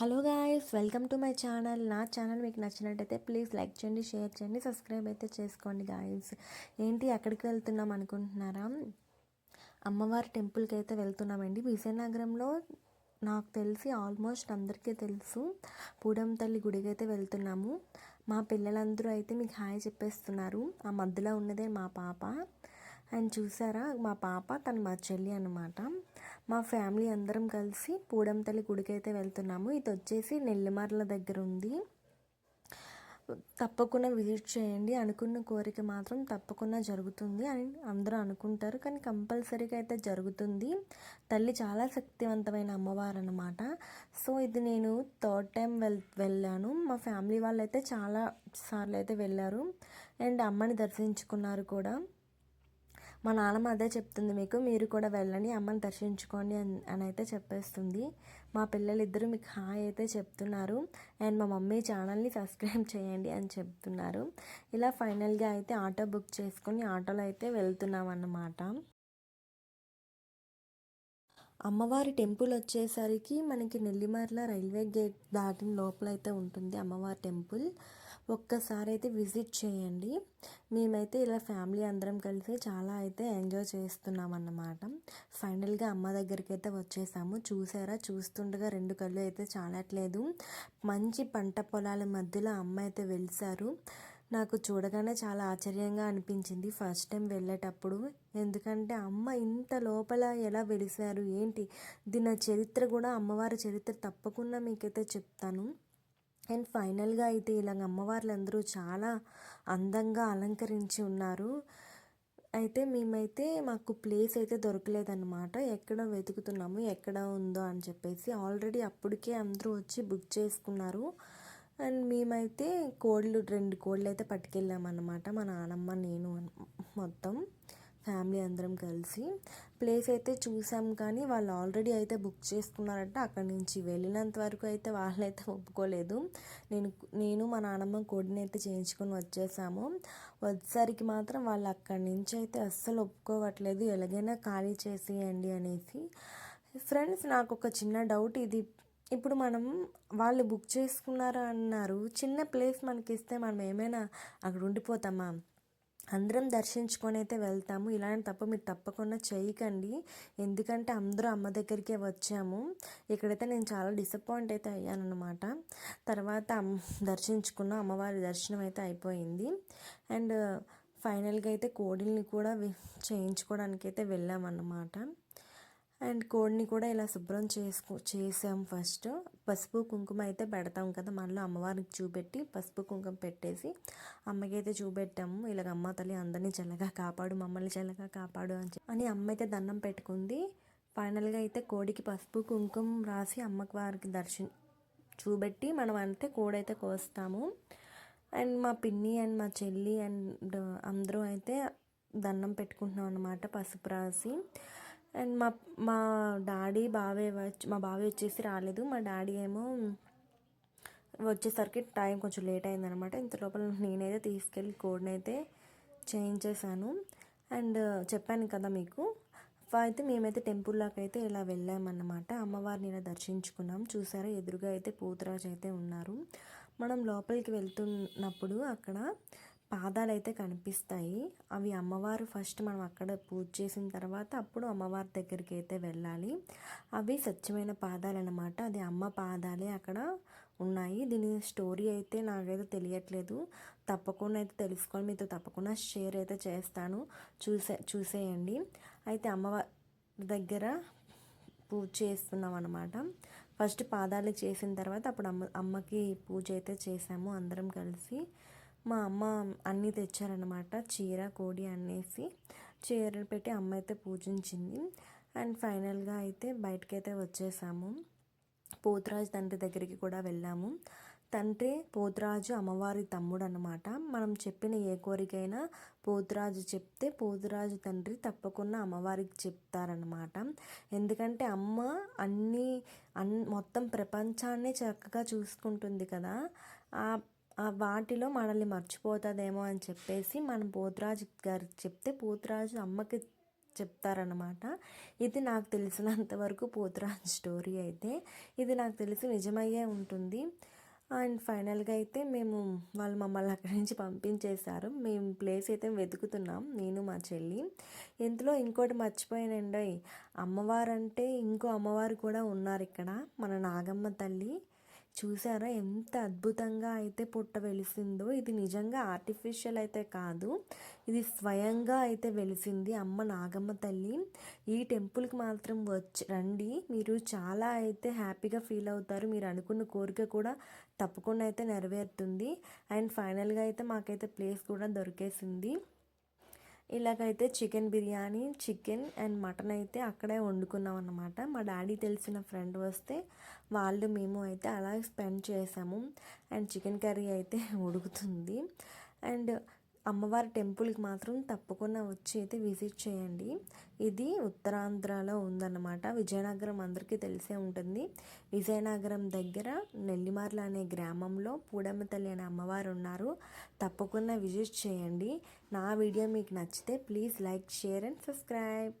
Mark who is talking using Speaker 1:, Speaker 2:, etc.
Speaker 1: Hello guys welcome to my channel. నా channel మీకు నచ్చినట్టయితే ప్లీజ్ లైక్ చేయండి షేర్ చేయండి సబ్స్క్రైబ్ అయితే చేసుకోండి గాయస్. ఏంటి ఎక్కడికి వెళ్తున్నాం అనుకుంటున్నారా? అమ్మవారి టెంపుల్కి అయితే వెళ్తున్నామండి. విజయనగరంలో నాకు తెలిసి ఆల్మోస్ట్ అందరికీ తెలుసు. పూడం తల్లి గుడికి అయితే వెళ్తున్నాము. మా పిల్లలందరూ అయితే మీకు హాయ్ చెప్పేస్తున్నారు. ఆ మధ్యలో ఉన్నదే మా పాప. అండ్ చూసారా మా పాప తను మా చెల్లి అనమాట మా ఫ్యామిలీ అందరం కలిసి పూడంతల్లి గుడికి అయితే వెళ్తున్నాము. ఇది వచ్చేసి నెల్లిమర్ల దగ్గర ఉంది. తప్పకుండా విజిట్ చేయండి. అనుకున్న కోరిక మాత్రం తప్పకుండా జరుగుతుంది అని అందరూ అనుకుంటారు. కానీ కంపల్సరీగా అయితే జరుగుతుంది. తల్లి చాలా శక్తివంతమైన అమ్మవారు అనమాట సో ఇది నేను థర్డ్ టైం వెల్ వెళ్ళాను. మా ఫ్యామిలీ వాళ్ళు అయితే చాలా సార్లు అయితే వెళ్ళారు. అండ్ అమ్మని దర్శించుకున్నారు కూడా. మా నాన్నమ్మ అదే చెప్తుంది మీకు మీరు కూడా వెళ్ళండి అమ్మని దర్శించుకోండి అని అయితే చెప్పేస్తుంది. మా పిల్లలు మీకు హాయ్ అయితే చెప్తున్నారు. అండ్ మా మమ్మీ ఛానల్ని సబ్స్క్రైబ్ చేయండి అని చెప్తున్నారు. ఇలా ఫైనల్గా అయితే ఆటో బుక్ చేసుకొని ఆటోలో అయితే వెళ్తున్నాం అన్నమాట అమ్మవారి టెంపుల్ వచ్చేసరికి మనకి నెల్లిమర్ల రైల్వే గేట్ దాటిన లోపల అయితే ఉంటుంది అమ్మవారి టెంపుల్. ఒక్కసారి అయితే విజిట్ చేయండి. మేమైతే ఇలా ఫ్యామిలీ అందరం కలిసి చాలా అయితే ఎంజాయ్ చేస్తున్నాం అన్నమాట ఫైనల్గా అమ్మ దగ్గరికి అయితే వచ్చేసాము. చూసారా? చూస్తుండగా రెండు కళ్ళు అయితే చాలట్లేదు. మంచి పంట పొలాల మధ్యలో అమ్మ అయితే వెలిసారు నాకు చూడగానే చాలా ఆశ్చర్యంగా అనిపించింది ఫస్ట్ టైం వెళ్ళేటప్పుడు. ఎందుకంటే అమ్మ ఇంత లోపల ఎలా వెలిసారు ఏంటి? దీని చరిత్ర కూడా అమ్మవారి చరిత్ర తప్పకుండా మీకైతే చెప్తాను. అండ్ ఫైనల్గా అయితే ఇలాగ అమ్మవార్లు అందరూ చాలా అందంగా అలంకరించి ఉన్నారు. అయితే మేమైతే మాకు ప్లేస్ అయితే దొరకలేదన్నమాట. ఎక్కడ వెతుకుతున్నాము ఎక్కడ ఉందో అని చెప్పేసి ఆల్రెడీ అప్పటికే అందరూ వచ్చి బుక్ చేసుకున్నారు. అండ్ మేమైతే కోళ్ళు రెండు కోళ్ళు అయితే పట్టుకెళ్ళామన్నమాట. మా నానమ్మ నేను మొత్తం. ఫ్యామిలీ అందరం కలిసి ప్లేస్ అయితే చూసాం కానీ వాళ్ళు ఆల్రెడీ అయితే బుక్ చేసుకున్నారంటే. అక్కడి నుంచి వెళ్ళినంత వరకు అయితే వాళ్ళైతే ఒప్పుకోలేదు. నేను నేను మా నాన్నమ్మ కోడిని అయితే చేయించుకొని వచ్చేసాము. వచ్చేసరికి మాత్రం వాళ్ళు అక్కడి నుంచి అయితే అస్సలు ఒప్పుకోవట్లేదు. ఎలాగైనా ఖాళీ చేసేయండి అనేసి. ఫ్రెండ్స్ నాకు ఒక చిన్న డౌట్ ఇది. ఇప్పుడు మనం వాళ్ళు బుక్ చేసుకున్నారు అన్నారు చిన్న ప్లేస్ మనకి ఇస్తే మనం ఏమైనా అక్కడ ఉండిపోతామా? అందరం దర్శించుకొని అయితే వెళ్తాము. ఇలాంటి తప్ప మీరు తప్పకుండా చేయకండి. ఎందుకంటే అందరూ అమ్మ దగ్గరికే వచ్చాము. ఇక్కడైతే నేను చాలా డిసప్పాయింట్ అయితే అయ్యాను అనమాట తర్వాత దర్శించుకున్న. అమ్మవారి దర్శనం అయితే అయిపోయింది. అండ్ ఫైనల్గా అయితే కోడిల్ని కూడా చేయించుకోవడానికి అయితే వెళ్ళామన్నమాట. అండ్ కోడిని కూడా ఇలా శుభ్రం చేసుకో చేసాం ఫస్ట్. పసుపు కుంకుమ అయితే పెడతాం కదా మనలో అమ్మవారికి చూపెట్టి పసుపు కుంకుమ పెట్టేసి అమ్మకి అయితే చూపెట్టాము. ఇలాగ అమ్మ తల్లి అందరినీ చల్లగా కాపాడు మమ్మల్ని చల్లగా కాపాడు అని అని అమ్మ అయితే దండం పెట్టుకుంది. ఫైనల్గా అయితే కోడికి పసుపు కుంకుమ రాసి అమ్మకి వారికి దర్శన చూపెట్టి మనం అంతే కోడైతే కోస్తాము. అండ్ మా పిన్ని అండ్ మా చెల్లి అండ్ అందరూ అయితే దండం పెట్టుకుంటున్నాం అనమాట పసుపు రాసి. అండ్ మా మా డాడీ బావే మా బావే వచ్చేసి రాలేదు. మా డాడీ ఏమో వచ్చేసరికి టైం కొంచెం లేట్ అయిందనమాట. ఇంత లోపల నేనైతే తీసుకెళ్ళి కోడ్ని అయితే చేయించేశాను అండ్ చెప్పాను కదా మీకు అయితే మేమైతే టెంపుల్లోకి అయితే ఇలా వెళ్ళామన్నమాట. అమ్మవారిని ఇలా దర్శించుకున్నాం. చూసారా ఎదురుగా అయితే పూతరాజు అయితే ఉన్నారు. మనం లోపలికి వెళ్తున్నప్పుడు అక్కడ పాదాలు అయితే కనిపిస్తాయి. అవి అమ్మవారు ఫస్ట్ మనం అక్కడ పూజ చేసిన తర్వాత అప్పుడు అమ్మవారి దగ్గరికి అయితే వెళ్ళాలి. అవి స్వచ్ఛమైన పాదాలు అనమాట అది అమ్మ పాదాలే అక్కడ ఉన్నాయి. దీని స్టోరీ అయితే నాకైతే తెలియట్లేదు. తప్పకుండా అయితే తెలుసుకొని మీతో తప్పకుండా షేర్ అయితే చేస్తాను. చూసే చూసేయండి. అయితే అమ్మవారి దగ్గర పూజ చేస్తున్నాం అనమాట ఫస్ట్ పాదాలు చేసిన తర్వాత అప్పుడు అమ్మ అమ్మకి పూజ అయితే చేసాము అందరం కలిసి. మా అమ్మ అన్నీ తెచ్చారనమాట చీర కోడి అనేసి. చీరలు పెట్టి అమ్మ అయితే పూజించింది. అండ్ ఫైనల్గా అయితే బయటకి అయితే వచ్చేసాము. పోతురాజు తండ్రి దగ్గరికి కూడా వెళ్ళాము. తండ్రి పోతురాజు అమ్మవారి తమ్ముడు అనమాట మనం చెప్పిన ఏ కోరికైనా పోతురాజు చెప్తే పోతురాజు తండ్రి తప్పకుండా అమ్మవారికి చెప్తారనమాట ఎందుకంటే అమ్మ అన్నీ అన్ మొత్తం ప్రపంచాన్ని చక్కగా చూసుకుంటుంది కదా. ఆ వాటిలో మనల్ని మర్చిపోతుందేమో అని చెప్పేసి మనం పోతురాజు గారు చెప్తే పోతురాజు అమ్మకి చెప్తారనమాట ఇది నాకు తెలిసినంత వరకు స్టోరీ అయితే ఇది నాకు తెలిసి నిజమయ్యే ఉంటుంది. అండ్ ఫైనల్గా అయితే మేము వాళ్ళు మమ్మల్ని అక్కడి నుంచి పంపించేశారు. మేము ప్లేస్ అయితే వెతుకుతున్నాం నేను మా చెల్లి. ఇందులో ఇంకోటి మర్చిపోయానండి అమ్మవారు అంటే ఇంకో అమ్మవారు కూడా ఉన్నారు ఇక్కడ మన నాగమ్మ తల్లి. చూసారా? ఎంత అద్భుతంగా అయితే పుట్ట వెలిసిందో. ఇది నిజంగా ఆర్టిఫిషియల్ అయితే కాదు. ఇది స్వయంగా అయితే వెలిసింది అమ్మ నాగమ్మ తల్లి. ఈ టెంపుల్కి మాత్రం వచ్చి రండి. మీరు చాలా అయితే హ్యాపీగా ఫీల్ అవుతారు. మీరు అనుకున్న కోరిక కూడా తప్పకుండా అయితే నెరవేరుతుంది. అండ్ ఫైనల్గా అయితే మాకైతే ప్లేస్ కూడా దొరికేసింది. ఇలాగైతే chicken biryani chicken and mutton అయితే అక్కడే వండుకున్నాం అనమాట మా డాడీ తెలిసిన ఫ్రెండ్ వస్తే వాళ్ళు మేము అయితే అలా స్పెండ్ చేసాము. అండ్ చికెన్ కర్రీ అయితే ఉడుకుతుంది. అండ్ అమ్మవారి టెంపుల్కి మాత్రం తప్పకుండా వచ్చి అయితే విజిట్ చేయండి. ఇది ఉత్తరాంధ్రలో ఉందన్నమాట. విజయనగరం అందరికీ తెలిసే ఉంటుంది. విజయనగరం దగ్గర నెల్లిమార్ల అనే గ్రామంలో పూడమ్మ తల్లి అనే అమ్మవారు ఉన్నారు. తప్పకుండా విజిట్ చేయండి. నా వీడియో మీకు నచ్చితే please like share and subscribe.